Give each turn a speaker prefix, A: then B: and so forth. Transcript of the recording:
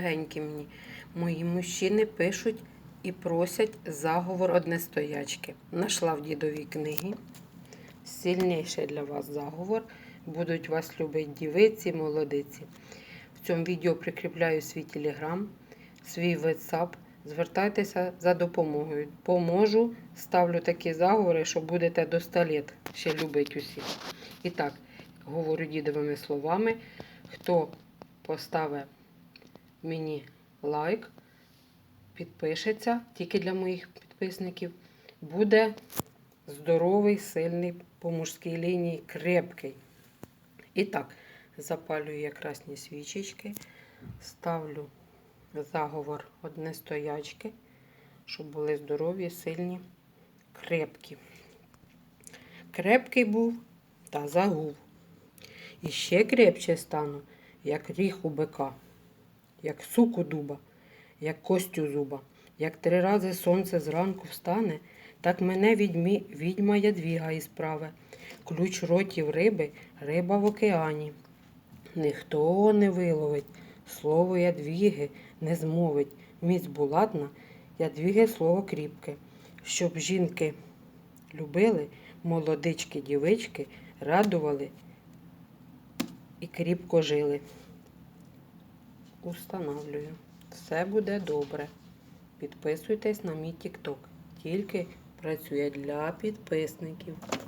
A: Дорогенькі мені, мої мужчини пишуть і просять заговор одностоячки. Нашла в дідовій книгі. Сильніший для вас заговор. Будуть вас любити дівиці, молодиці. В цьому відео прикріпляю свій телеграм, свій WhatsApp. Звертайтеся за допомогою. Поможу, ставлю такі заговори, що будете до 100 літ ще любить усіх. І так, говорю дідовими словами. Хто поставить мені лайк, підпишеться тільки для моїх підписників. Буде здоровий, сильний по мужській лінії, крепкий. І так, запалюю я красні свічечки, ставлю заговор одне стоячки, щоб були здорові, сильні, крепкі. Крепкий був та загув. І ще крепче стану, як ріг у бика як суку дуба, як костю зуба. Як три рази сонце зранку встане, так мене відьмі, відьма ядвіга і справе. Ключ ротів риби, риба в океані. Ніхто не виловить, слово ядвіги не змовить. Міць булатна, ядвіги слово кріпке. Щоб жінки любили, молодички, дівички, радували і кріпко жили установлюю. Все буде добре. Підписуйтесь на мій TikTok. Тільки працює для підписників.